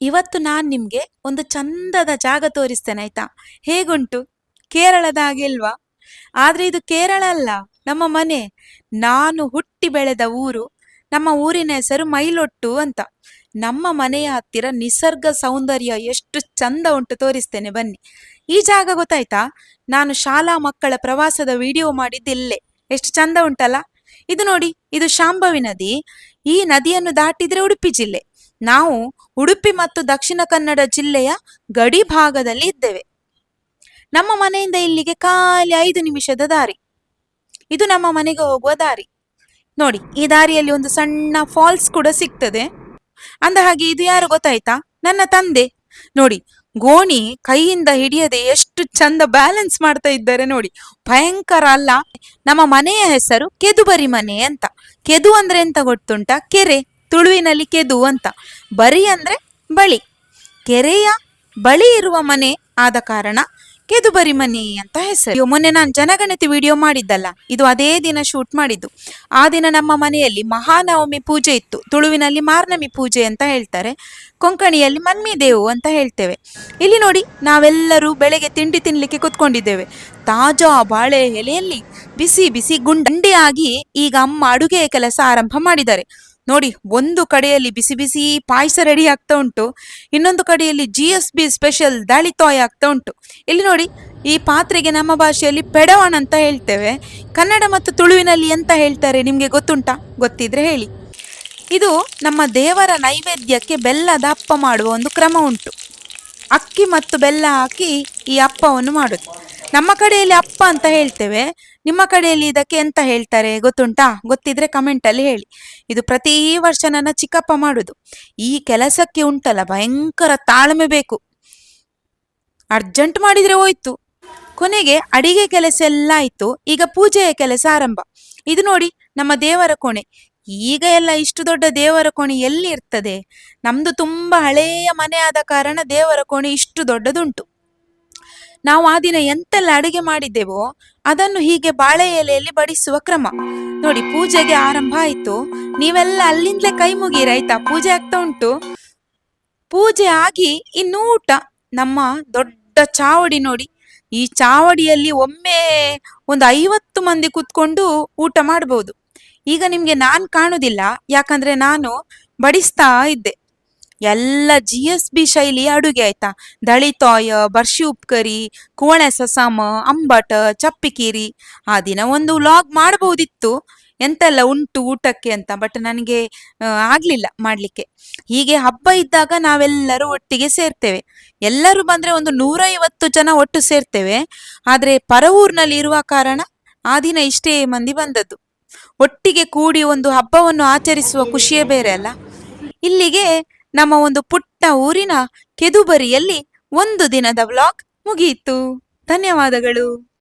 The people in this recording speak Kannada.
ಇವತ್ತು ನಾನು ನಿಮ್ಗೆ ಒಂದು ಚಂದದ ಜಾಗ ತೋರಿಸ್ತೇನೆ, ಆಯ್ತಾ? ಹೇಗುಂಟು? ಕೇರಳದ ಹಾಗೆ ಇಲ್ವಾ ಆದ್ರೆ ಇದು ಕೇರಳ ಅಲ್ಲ, ನಮ್ಮ ಮನೆ. ನಾನು ಹುಟ್ಟಿ ಬೆಳೆದ ಊರು, ನಮ್ಮ ಊರಿನ ಹೆಸರು ಮೈಲೊಟ್ಟು ಅಂತ. ನಮ್ಮ ಮನೆಯ ಹತ್ತಿರ ನಿಸರ್ಗ ಸೌಂದರ್ಯ ಎಷ್ಟು ಚಂದ ಉಂಟು ತೋರಿಸ್ತೇನೆ, ಬನ್ನಿ. ಈ ಜಾಗ ಗೊತ್ತಾಯ್ತಾ? ನಾನು ಶಾಲಾ ಮಕ್ಕಳ ಪ್ರವಾಸದ ವಿಡಿಯೋ ಮಾಡಿದ್ದಿಲ್ಲೇ. ಎಷ್ಟು ಚಂದ ಉಂಟಲ್ಲ? ಇದು ನೋಡಿ, ಇದು ಶಾಂಭವಿ ನದಿ. ಈ ನದಿಯನ್ನು ದಾಟಿದ್ರೆ ಉಡುಪಿ ಜಿಲ್ಲೆ. ನಾವು ಉಡುಪಿ ಮತ್ತು ದಕ್ಷಿಣ ಕನ್ನಡ ಜಿಲ್ಲೆಯ ಗಡಿ ಭಾಗದಲ್ಲಿ ಇದ್ದೇವೆ. ನಮ್ಮ ಮನೆಯಿಂದ ಇಲ್ಲಿಗೆ ಖಾಲಿ ಐದು ನಿಮಿಷದ ದಾರಿ. ಇದು ನಮ್ಮ ಮನೆಗೆ ಹೋಗುವ ದಾರಿ. ನೋಡಿ, ಈ ದಾರಿಯಲ್ಲಿ ಒಂದು ಸಣ್ಣ ಫಾಲ್ಸ್ ಕೂಡ ಸಿಗ್ತದೆ. ಅಂದ ಹಾಗೆ ಇದು ಯಾರು ಗೊತ್ತಾಯ್ತಾ? ನನ್ನ ತಂದೆ. ನೋಡಿ, ಗೋಣಿ ಕೈಯಿಂದ ಹಿಡಿಯದೆ ಎಷ್ಟು ಚಂದ ಬ್ಯಾಲೆನ್ಸ್ ಮಾಡ್ತಾ ಇದ್ದಾರೆ ನೋಡಿ. ಭಯಂಕರ ಅಲ್ಲ. ನಮ್ಮ ಮನೆಯ ಹೆಸರು ಕೆದುಬರಿ ಮನೆ ಅಂತ. ಕೆದು ಅಂದ್ರೆ ಎಂತ ಗೊತ್ತುಂಟಾ? ಕೆರೆ. ತುಳುವಿನಲ್ಲಿ ಕೆದು ಅಂತ. ಬರಿ ಅಂದ್ರೆ ಬಳಿ. ಕೆರೆಯ ಬಳಿ ಇರುವ ಮನೆ ಆದ ಕಾರಣ ಕೆದುಬರಿ ಮನೆ ಅಂತ ಹೆಸರು. ಮೊನ್ನೆ ನಾನು ಜನಗಣತಿ ವಿಡಿಯೋ ಮಾಡಿದ್ದಲ್ಲ, ಇದು ಅದೇ ದಿನ ಶೂಟ್ ಮಾಡಿದ್ದು. ಆ ದಿನ ನಮ್ಮ ಮನೆಯಲ್ಲಿ ಮಹಾನವಮಿ ಪೂಜೆ ಇತ್ತು. ತುಳುವಿನಲ್ಲಿ ಮಾರ್ನಮಿ ಪೂಜೆ ಅಂತ ಹೇಳ್ತಾರೆ. ಕೊಂಕಣಿಯಲ್ಲಿ ಮನ್ಮಿ ದೇವು ಅಂತ ಹೇಳ್ತೇವೆ. ಇಲ್ಲಿ ನೋಡಿ, ನಾವೆಲ್ಲರೂ ಬೆಳಗ್ಗೆ ತಿಂಡಿ ತಿನ್ಲಿಕ್ಕೆ ಕುತ್ಕೊಂಡಿದ್ದೇವೆ. ತಾಜಾ ಬಾಳೆ ಎಲೆಯಲ್ಲಿ ಬಿಸಿ ಬಿಸಿ ಗುಂಡಂಡಿಯಾಗಿ ಈಗ ಅಮ್ಮ ಅಡುಗೆಯ ಕೆಲಸ ಆರಂಭ ಮಾಡಿದ್ದಾರೆ. ನೋಡಿ, ಒಂದು ಕಡೆಯಲ್ಲಿ ಬಿಸಿ ಬಿಸಿ ಪಾಯಸ ರೆಡಿ ಆಗ್ತಾ ಉಂಟು, ಇನ್ನೊಂದು ಕಡೆಯಲ್ಲಿ ಜಿ ಎಸ್ ಬಿ ಸ್ಪೆಷಲ್ ದಾಳಿತಾಯ್ ಆಗ್ತಾ ಉಂಟು. ಇಲ್ಲಿ ನೋಡಿ, ಈ ಪಾತ್ರೆಗೆ ನಮ್ಮ ಭಾಷೆಯಲ್ಲಿ ಪೆಡವಣ ಅಂತ ಹೇಳ್ತೇವೆ. ಕನ್ನಡ ಮತ್ತು ತುಳುವಿನಲ್ಲಿ ಎಂತ ಹೇಳ್ತಾರೆ ನಿಮಗೆ ಗೊತ್ತುಂಟಾ? ಗೊತ್ತಿದ್ರೆ ಹೇಳಿ. ಇದು ನಮ್ಮ ದೇವರ ನೈವೇದ್ಯಕ್ಕೆ ಬೆಲ್ಲದ ಅಪ್ಪ ಮಾಡುವ ಒಂದು ಕ್ರಮ ಉಂಟು. ಅಕ್ಕಿ ಮತ್ತು ಬೆಲ್ಲ ಹಾಕಿ ಈ ಅಪ್ಪವನ್ನು ಮಾಡುದು ನಮ್ಮ ಕಡೆಯಲ್ಲಿ ಅಪ್ಪ ಅಂತ ಹೇಳ್ತೇವೆ. ನಿಮ್ಮ ಕಡೆಯಲ್ಲಿ ಇದಕ್ಕೆ ಎಂತ ಹೇಳ್ತಾರೆ ಗೊತ್ತುಂಟಾ? ಗೊತ್ತಿದ್ರೆ ಕಮೆಂಟ್ ಅಲ್ಲಿ ಹೇಳಿ. ಇದು ಪ್ರತಿ ವರ್ಷ ನನ್ನ ಚಿಕ್ಕಪ್ಪ ಮಾಡುದು. ಈ ಕೆಲಸಕ್ಕೆ ಉಂಟಲ್ಲ, ಭಯಂಕರ ತಾಳ್ಮೆ ಬೇಕು. ಅರ್ಜೆಂಟ್ ಮಾಡಿದ್ರೆ ಹೋಯ್ತು. ಕೊನೆಗೆ ಅಡಿಗೆ ಕೆಲಸ ಎಲ್ಲ ಆಯ್ತು. ಈಗ ಪೂಜೆಯ ಕೆಲಸ ಆರಂಭ. ಇದು ನೋಡಿ, ನಮ್ಮ ದೇವರ ಕೋಣೆ. ಈಗ ಎಲ್ಲ ಇಷ್ಟು ದೊಡ್ಡ ದೇವರ ಕೋಣೆ ಎಲ್ಲಿ ಇರ್ತದೆ? ನಮ್ದು ತುಂಬಾ ಹಳೆಯ ಮನೆ ಆದ ಕಾರಣ ದೇವರ ಕೋಣೆ ಇಷ್ಟು ದೊಡ್ಡದುಂಟು. ನಾವು ಆ ದಿನ ಎಂತೆಲ್ಲ ಅಡುಗೆ ಮಾಡಿದ್ದೆವೋ ಅದನ್ನು ಹೀಗೆ ಬಾಳೆ ಎಲೆಯಲ್ಲಿ ಬಡಿಸುವ ಕ್ರಮ. ನೋಡಿ, ಪೂಜೆಗೆ ಆರಂಭ ಆಯ್ತು. ನೀವೆಲ್ಲ ಅಲ್ಲಿಂದಲೇ ಕೈ ಮುಗೀರಿ ಆಯ್ತಾ? ಪೂಜೆ ಆಗ್ತಾ ಉಂಟು. ಪೂಜೆ ಆಗಿ ಇನ್ನು ಊಟ. ನಮ್ಮ ದೊಡ್ಡ ಚಾವಡಿ ನೋಡಿ. ಈ ಚಾವಡಿಯಲ್ಲಿ ಒಮ್ಮೆ ಒಂದು ಐವತ್ತು ಮಂದಿ ಕುತ್ಕೊಂಡು ಊಟ ಮಾಡಬಹುದು ಈಗ ನಿಮ್ಗೆ ನಾನ್ ಕಾಣುದಿಲ್ಲ. ಯಾಕಂದ್ರೆ ನಾನು ಬಡಿಸ್ತಾ ಇದ್ದೆ. ಎಲ್ಲ ಜಿ ಎಸ್ ಬಿ ಶೈಲಿ ಅಡುಗೆ ಆಯ್ತಾ? ದಳಿತಾಯ ಬರ್ಷಿ ಉಪ್ಕರಿ ಕೋಣೆ ಸಸಾಮ, ಅಂಬಟ ಚಪ್ಪಿಕೀರಿ ಆ ದಿನ ಒಂದು ವ್ಲಾಗ್ ಮಾಡಬಹುದಿತ್ತು ಎಂತೆಲ್ಲ ಉಂಟು ಊಟಕ್ಕೆ ಅಂತ ಬಟ್ ನನಗೆ ಆಗ್ಲಿಲ್ಲ ಮಾಡ್ಲಿಕ್ಕೆ. ಹೀಗೆ ಹಬ್ಬ ಇದ್ದಾಗ ನಾವೆಲ್ಲರೂ ಒಟ್ಟಿಗೆ ಸೇರ್ತೇವೆ. ಎಲ್ಲರೂ ಬಂದ್ರೆ ಒಂದು ನೂರೈವತ್ತು ಜನ ಒಟ್ಟು ಸೇರ್ತೇವೆ. ಆದ್ರೆ ಪರವೂರ್ನಲ್ಲಿ ಇರುವ ಕಾರಣ ಆ ದಿನ ಇಷ್ಟೇ ಮಂದಿ ಬಂದದ್ದು. ಒಟ್ಟಿಗೆ ಕೂಡಿ ಒಂದು ಹಬ್ಬವನ್ನು ಆಚರಿಸುವ ಖುಷಿಯೇ ಬೇರೆ ಅಲ್ಲ. ಇಲ್ಲಿಗೆ ನಮ್ಮ ಒಂದು ಪುಟ್ಟ ಊರಿನ ಕೆದುಬರಿಯಲ್ಲಿ ಒಂದು ದಿನದ ವ್ಲಾಗ್ ಮುಗಿಯಿತು ಧನ್ಯವಾದಗಳು.